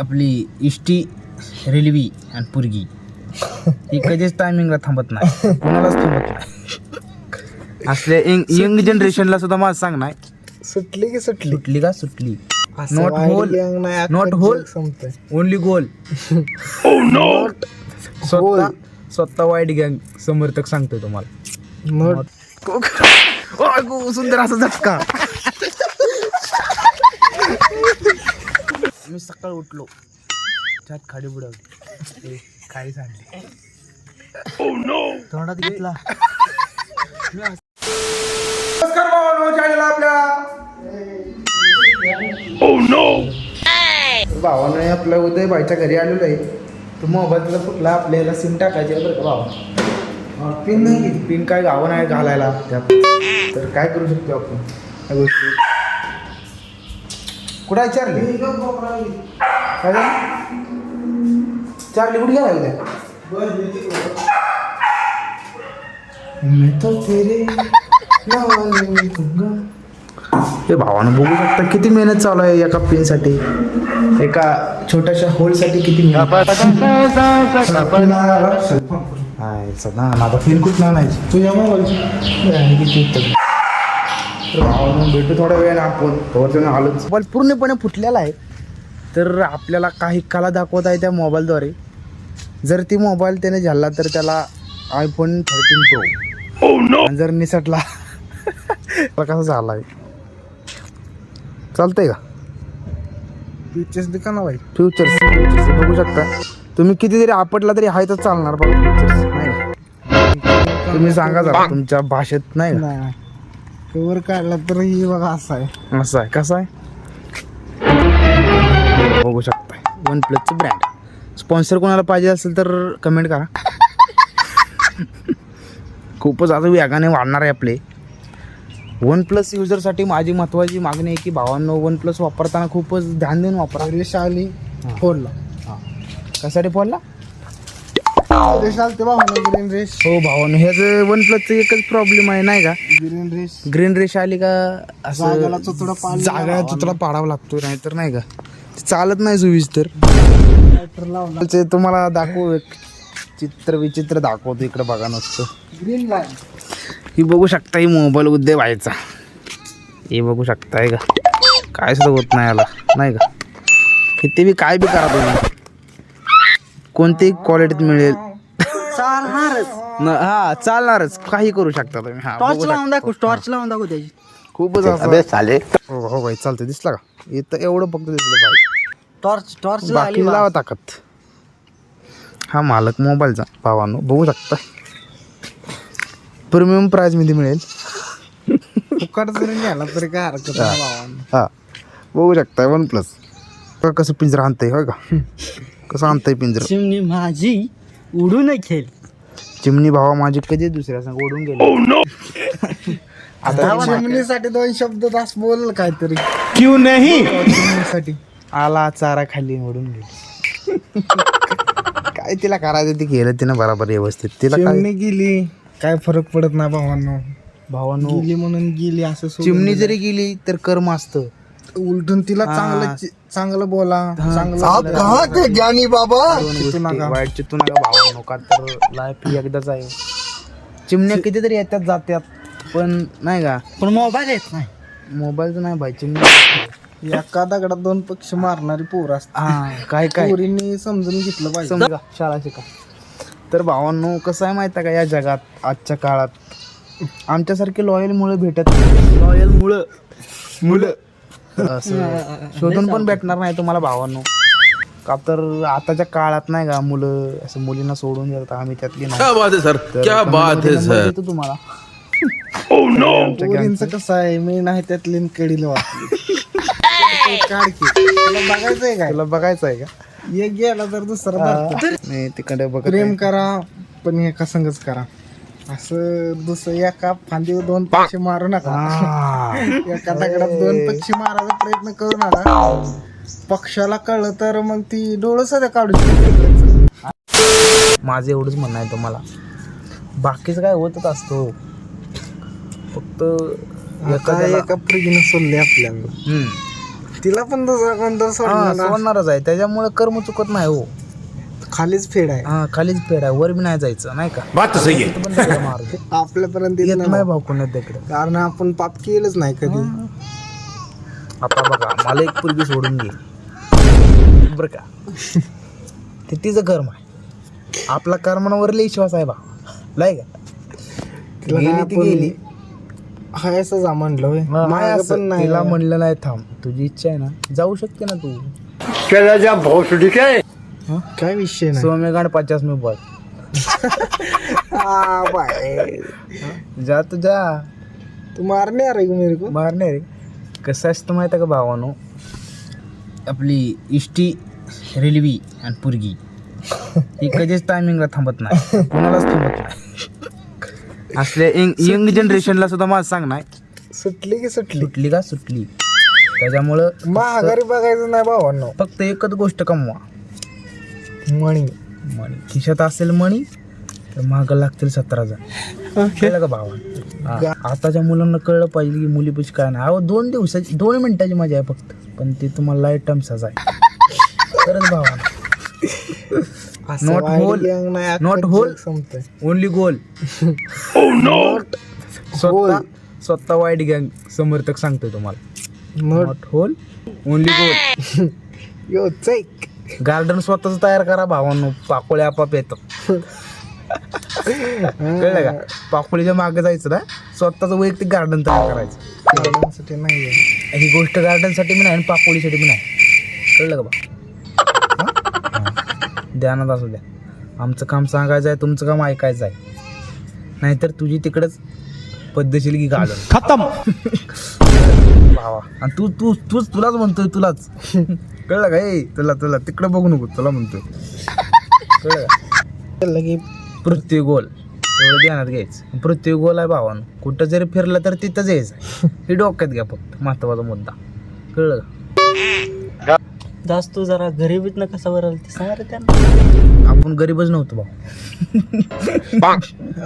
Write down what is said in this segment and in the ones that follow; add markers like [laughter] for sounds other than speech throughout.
आपली इष्टी रेल्वे आणि पुरगी. ही कधीच टायमिंगला थांबत नाही. कोणालाच थांबत नाही. असल्या यंग जनरेशनला सुद्धा माझं सांग नाही. सुटली की सुटली. सुटली का? सुटली. Not whole. जग संपतंय. ओनली गोल [laughs] स्वतः स्वतः वाईट गँग समर्थक सांगतोय तुम्हाला. [laughs] सुंदर असा झटका. [laughs] मी सकाळ उठलो. त्यात खाडी बुडवली ए, खाडी सांडली तोंडात घेतला. नमस्कार भावांनो चॅनल आपल्या भावानं आपल्या उदय बाईच्या घरी आलेलो आहे. तो मोबाईलला फुटला आपल्याला सिम टाकायचे बरं का भावा? पिन नाही पिन काय गावं नाही घालायला. त्यात. तर काय करू शकतो आपण? या गोष्टी. कुठं आहे चार्ली? काय झालं? चार्ली कुठे गेला उद्या मैं तो तेरे हे भावानं बघू शकता किती मेहनत चालू आहे एका पिनसाठी. एका छोट्याशा होलसाठी किती मेहनत. माझा पिन कुठं आणायची? तुझ्या मोबाईलची. किती उत्तर तर भावानं भेटू थोड्या वेळाने आपण. थोडं आलोच. मोबाईल पूर्णपणे फुटलेला आहे. तर आपल्याला काही कला दाखवत आहे त्या मोबाईलद्वारे. जर ती मोबाईल त्याने झाला तर त्याला आयफोन थर्टीन प्रो जर निसटला [laughs] तर कसा झाला आहे चालतंय का? पिक्चर्स दिका ना बाई फ्युचर्स फ्युचर्स बघू शकता. तुम्ही किती जरी आपटला तरी आहे तर चालणार बघा फ्युचर्स नाही? तुम्ही सांगा जरा तुमच्या भाषेत नाही. कवर काढला तर ही बघा असं आहे. असं आहे. कसं आहे? बघू शकता वन प्लसचं ब्रँड स्पॉन्सर कोणाला पाहिजे असेल तर कमेंट करा. खूपच आता वेगाने वाढणार आहे आपले. वन प्लस युजरसाठी माझी महत्त्वाची मागणी आहे की भावांनो वन प्लस वापरताना खूपच ध्यान देऊन वापरा. रेश आली फोडला कशासाठी बोलला भावना ग्रीन रेश हो भावानं ह्याचं वन प्लसचं एकच प्रॉब्लेम आहे नाही का? ग्रीन रेश ग्रीन रेश आली का जागेला असं जागा पाडावा लागतो नाही तर नाही का? ते चालत नाही सुविस तर. लायटर लावला ते तुम्हाला दाखवू एक चित्र विचित्र दाखवतो इकडे बघा नसतं. ग्रीन लाईन ही बघू शकता ही मोबाईल उद्योग व्हायचा. हे बघू शकताय का? काय सुद्धा होत नाही याला नाही का? किती बी काय बी करा तुम्ही. कोणतीही क्वालिटीत मिळेल? चालणारच. न हा चालणारच. काही करू शकता तुम्ही. हा टॉर्च बघू लावून दाखव टॉर्च लावून दाखव त्याची. खूपच असं साले हो हो भाई चालतं दिसला का? इथं एवढं फक्त दिसलं भाई टॉर्च टॉर्च बाकी लावा ताकद. हा मालक मोबाईलचा भावानो बघू शकता. प्रीमियम प्राइसमध्ये मिळेल. फुकट जरी गेला तरी काय हरकत नाही भावांनो. हा. बघू शकता वन प्लस कसं पिंजरा आणतंय होय का? कसं आणतंय पिंजरा? चिमणी माझी उडून खेळ. चिमणी भावा माझी कधी दुसऱ्या संग ओढून गेले? आता चिमणीसाठी दोन शब्द तास बोल काहीतरी. क्यू नाही? चिमणीसाठी. आला चारा खाली ओढून गेली. काय तिला करायचं ते केलं तिनं बरोबर व्यवस्थित. तिला काय चिमणी गेली. काय फरक पडत नाही भावांनो. भावानो गेली म्हणून गेली असं सोडून चिमणी जरी गेली तर कर्म असतं. उलटून तिला. चांगलं चांगलं बोला चांगलं. ज्ञानी बाबा? दोन गोष्टी नका. वाईट चितू नका भावानो का तर लाईफ ही एकदाच आहे. चिमण्या कितीतरी येतात जात्यात पण नाही का? पण मोबाईल येत नाही. मोबाईलचं नाही भाई चिमणी एका दगडात दोन पक्ष मारणारी पोर असतात. हा काय काय? पोरींनी समजून घेतलं पाहिजे. समजा शाळा शिका. तर भावांनो कसं आहे माहिती आहे का या जगात आजच्या काळात? आमच्यासारखे लॉयल मुलं भेटत लॉयल मुलं. मुलं. असं शोधून पण भेटणार नाही तुम्हाला भावांनो. का तर आताच्या काळात नाही का मुलं असं मुलींना सोडून देतात आम्ही त्यातली नाही. क्या बात है सर. क्या बात है number सर. तुम्हाला. पोरींचं कसं आहे मी नाही त्यातली कडीला वाटली. काढ की. तुला बघायचंय काय? तुला बघायचं आहे का? एक गेला तर दुसरा. नाही तिकडे बघत प्रेम करा पण एका संगच करा. असं दुसरं एका फांदीवर दोन पक्षी मारू नका. हा. [laughs] एका दगडात दोन पक्षी मारायचा प्रयत्न करू नका. पक्षाला कळलं तर मग ती डोळं सध्या काढू शकते माझं एवढंच म्हणणं आहे तुम्हाला. बाकीचं काय होतच असतो फक्त आता एखाद्याला एका पोरगीनं सोडले आपल्याला. तिला पण दुसरा कोणता हा. सोडणारच आहे. त्याच्यामुळे कर्म चुकत नाही हो. खालीच फेड आहे. हा खालीच पेड आहे. वर बी नाही जायचं नाही का? बात तो सही है पण दगड. [laughs] आपल्यापर्यंत येत येत नाही नाही भाऊ. कोणा तिकडे कारण आपण पाप केलंच नाही कधी. आता बघा मला एक पूर्वी सोडून घे. बर का? [laughs] ते तिचं कर्म आहे. आपला कर्मावर लई विश्वास आहे बा. नाही का? तिला गेली काय ती आपण- गेली. हाय असं जा म्हणलं होय. माय मागं असं. नाही तिला म्हणलं नाही थांब. तुझी इच्छा आहे ना जाऊ शकते ना तू. चला जा भोसडी काय विषय नाही. सो में गाड पचास में आ, बाय. जा तू जा. तू रही हो मेरे को. मारणे रे. कसं असतं माहिती आहे का भावानो? आपली इष्टी रेल्वे आणि पुरगी. ही कधीच टायमिंगला थांबत नाही. कोणालाच थांबत नाही. असल्या यंग यंग जनरेशनला सुद्धा माझं सांग नाही. सुटली की सुटली. सुटली का? सुटली. त्याच्यामुळं महागारी बघायचं नाही भावांनो. फक्त एकच गोष्ट कमवा. मणी. मणी. खिशात असेल मणी तर महाग लागतील सतरा हजार. कळलं का भावा. आताच्या मुलांना कळलं पाहिजे की मुलीपेक्षा काय नाही. अहो दोन दिवसाची दोन मिनिटाची मजा आहे फक्त. पण ते तुम्हाला लाईफ टाइम आहे. खरंच भावा. Not whole. जग संपतंय. ओनली गोल Not स्वतः. स्वतः वाईट गँग समर्थक सांगतोय तुम्हाला. नॉट होल ओनली गोल यो चैक. गार्डन स्वतःच तयार करा भावांनो. पाकोळे आपाप येतं कळलं का? पाकोळीच्या मागे जायचं ना? स्वतःच वैयक्तिक गार्डन तयार करायचं. गार्डनसाठी नाही आहे. ही गोष्ट गार्डनसाठी पण आहे आणि पाकोळीसाठी पण आहे. कळलं का बा? हा? ध्यानात असू द्या. आमचं काम सांगायचं आहे तुमचं काम ऐकायचं आहे. नाहीतर तुझी तिकडंच पद्धतशीर की गार्डन खत्म! भावा. आणि तू तू तूच तुलाच म्हणतोय तुलाच. कळलं का? ए तुला तुला तिकडं बघू नको तुला म्हणतोय कळलं का? केलं की पृथ्वी गोल. एवढं ध्यानात घ्यायचं. पृथ्वी गोल आहे भावानं. कुठं जरी फिरलं तर तिथंच यायचं हे डोक्यात घ्या फक्त. महत्त्वाचा मुद्दा. कळलं का? जास्त जरा गरिबीतनं कसा बरं ते सांगा रे त्यांना. आपण गरीबच नव्हतो भाऊ.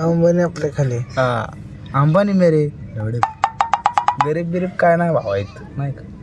अंबानी आपल्या खाली. हा. अंबानी मेरे. एवढे. गरीब बिरीब काय नाही भावा इथं नाही का?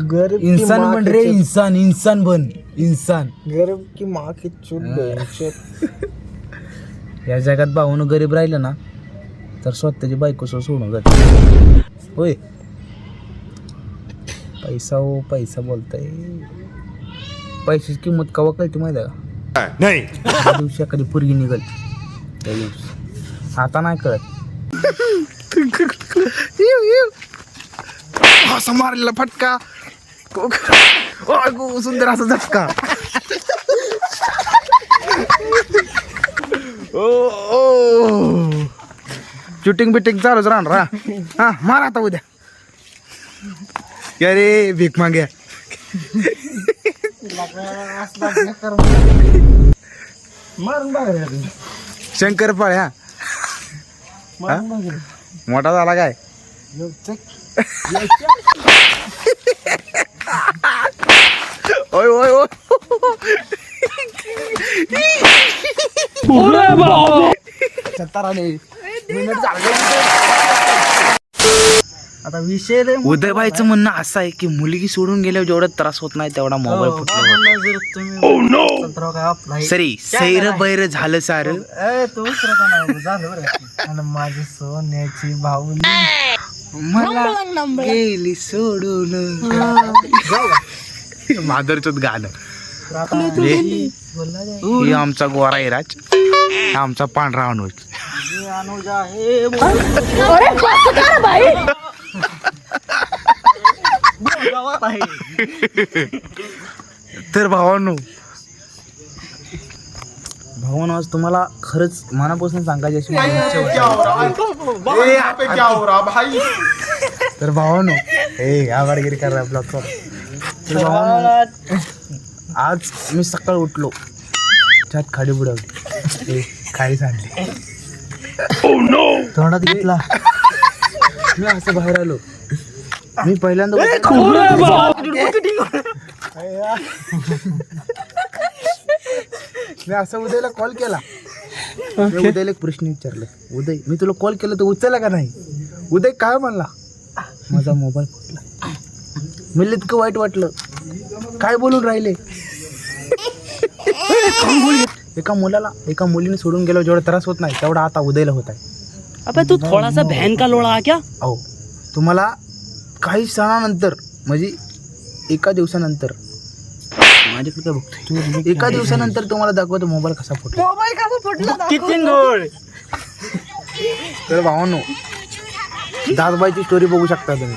गरीब की इन्सान माँ बन की रे चूत. इन्सान इन्सान बन इन्सान. गरीब की माँ की चूत बहिणचोद. या जगात भाऊनं गरीब राहिलं ना तर स्वतःची बायको सुद्धा सोडून जाते. होय. पैसा हो पैसा बोलताय. पैशाची किंमत कवा कळते माहिती आहे का? नहीं. त्या दिवशी एखादी पुरगी निघल. त्या दिवशी. आता नाही कळत. [laughs] असं मारलेला फटका. अगो, सुंदर असा झटका शूटिंग बिटिंग चालूच राहणार हा. मार आता उद्या अरे भीक माग्या मारून रे. शंकर पाळ हा? मोठा झाला काय यो चैक. ओय ओय ओय आता विषय रे उदयबाईचं म्हणणं असं आहे की मुलगी सोडून गेल्यावर जेवढा त्रास होत नाही तेवढा मोबाईल संत्राव काय आपला सरी सैर बैर झालं सार. ए तू उतरत नाही? झालं बरं. आणि माझी सोन्याची भाऊली मला गेली सोडून. माधुरचंच गाणं. ही आमचा गोरा इराज हा आमचा पांढरा अनुज. हे तर भावांनो भावांनो आज तुम्हाला खरंच मनापासून सांगायची अशी माझी इच्छा होती. तर भावांनो हे आवाडगिरी करा ब्लॉक [laughs] आज मी सकाळ उठलो. त्यात खाडी बुडवली. खाडी सांडली. तोंडात घेतला. मी असं बाहेर आलो. मी पहिल्यांदा मी असं उदयला कॉल केला. मी उदयला एक प्रश्न विचारला. उदय मी तुला कॉल केला तर उचलला का नाही? उदय काय म्हणला? माझा मोबाईल फुटला. मला इतकं वाईट वाटलं. काय बोलून राहिले? एका मुलाला एका मुलीने सोडून गेलो जेवढा त्रास होत नाही तेवढा आता उदयला होत आहे. अबे तू थोड़ा सा बहन का लोड़ा आ क्या? अहो तुम्हाला काही सणानंतर म्हणजे एका दिवसानंतर माझ्याकडे काय बघतोय? एका दिवसानंतर तुम्हाला दाखवतो मोबाईल कसा फुटला. किती गोड. तर भावांनो दासबाईची स्टोरी बघू शकता तुम्ही.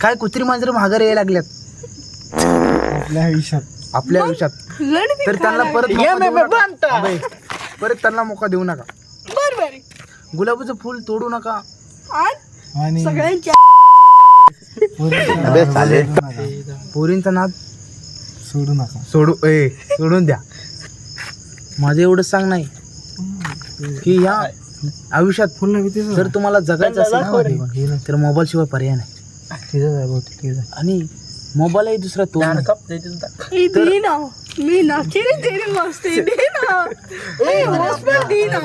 काय कुत्री मांजरं माघार यायला लागल्यात. आपल्या आयुष्यात. आपल्या आयुष्यात. तर त्यांना परत मौका देऊ नका. अबे, परत त्यांना मोका देऊ नका. गुलाबाचं फुल तोडू नका. आणि अबे साले पोरींचा नाद सोडू नका. सोडू ए सोडून द्या. माझं एवढंच सांग नाही. की या आयुष्यात फुल जर तुम्हाला जगायचं असेल ना, तर मोबाईल शिवाय पर्याय नाही. तिथं आहे बहुतेक तिथं. आणि मोबाईलही दुसरा तो नाही. दीना मी नाची रे तेरी मस्ती दीना ए हॉस्पिटल दीना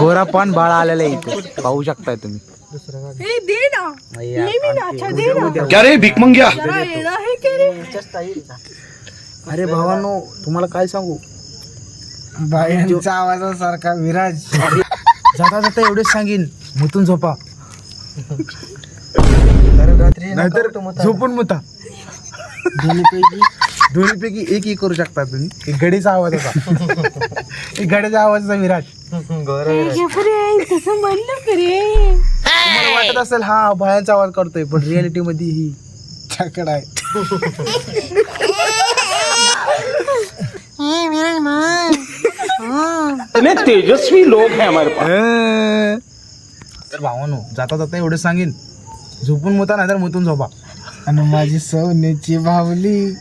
गोरापान बाळा आलेलं आहे इथे. पाहू शकताय तुम्ही. ए मी नाचा क्या रे जरा येणं आहे की रे? अरे भावांनो तुम्हाला काय सांगू? बायांच्या आवाजासारखा विराज. जाता जाता एवढेच सांगेन. मुतून झोपा. रात्री नाहीतर झोपून मुता. दोन्हीपैकी एक एक करू शकता तुम्ही. एक गडीचा आवाज होता. [laughs] एक गड्याच्या आवाजाचा विराट तुम्हाला वाटत असेल हा भयांचा आवाज करतोय पण रियालिटी मध्ये ही छकड आहे. तेजस्वी लोग हैं हमारे तर भावानो जाता जाता एवढं सांगेन. झोपून मुता नाही तर मुतून झोपा. आणि माझी सवनेची भावली